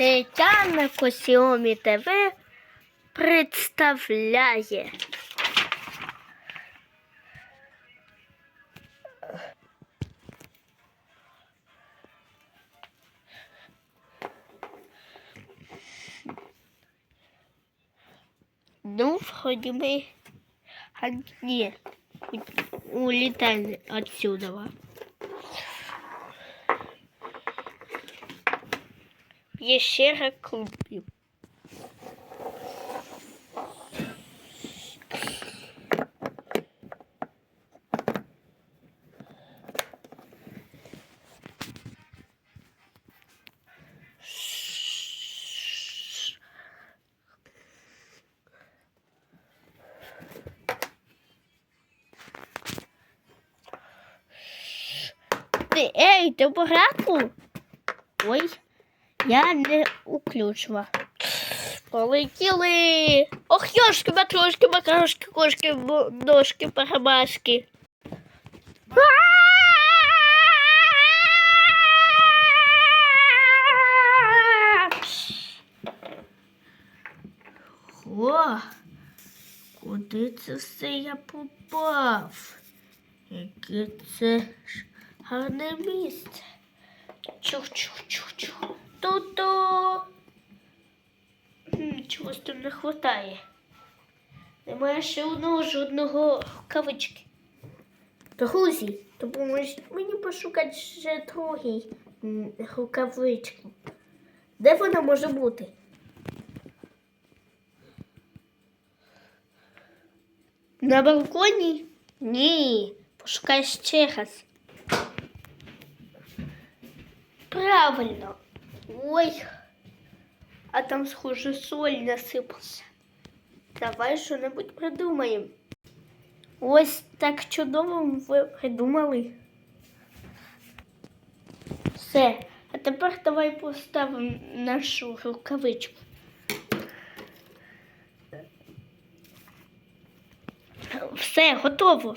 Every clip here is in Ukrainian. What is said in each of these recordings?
Тетяна Косіомі ТВ представляє. Ну, вроде мы... А, не, улетаем отсюда. Yeshera Clube. Ei, tem um buraco. Oi? Я не уключила. Полетіли. Ох, йошки, матрошки, макрошки, кошки, ножки, парабашки. О, куди це все я попав? Яке це гарне місце. Чух-чух-чух-чух. Ту-ту. Хм, Чогось там не хватає. Немає ще одного жодного кавички. Друзі, допоможіть мені пошукати ще другий рукавичку. Де вона може бути? На балконі? Ні. Пошукай ще раз. Правильно. Ой. А там, схоже, соль насипався. Давай що-небудь придумаємо. Ось так чудово ви придумали. Все. А тепер давай поставимо нашу рукавичку. Все, готово.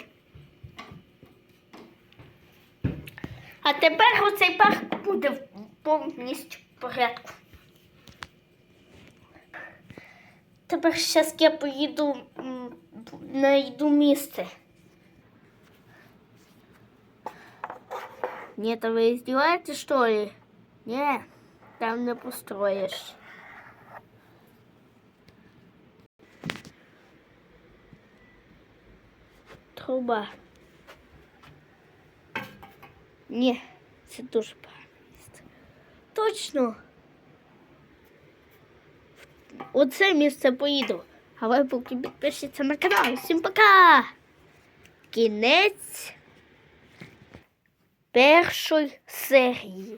А тепер оцей парк буде повністю порядку. Тепер зараз я поїду, м, знайду місце. Ні, то ви издеваетесь, что ли? Ні, там не построїш. Труба. Ні, це дуже погане місце. Точно. Оце місце поїду. А ви поки підпишіться на канал. Всім пока! Кінець першої серії.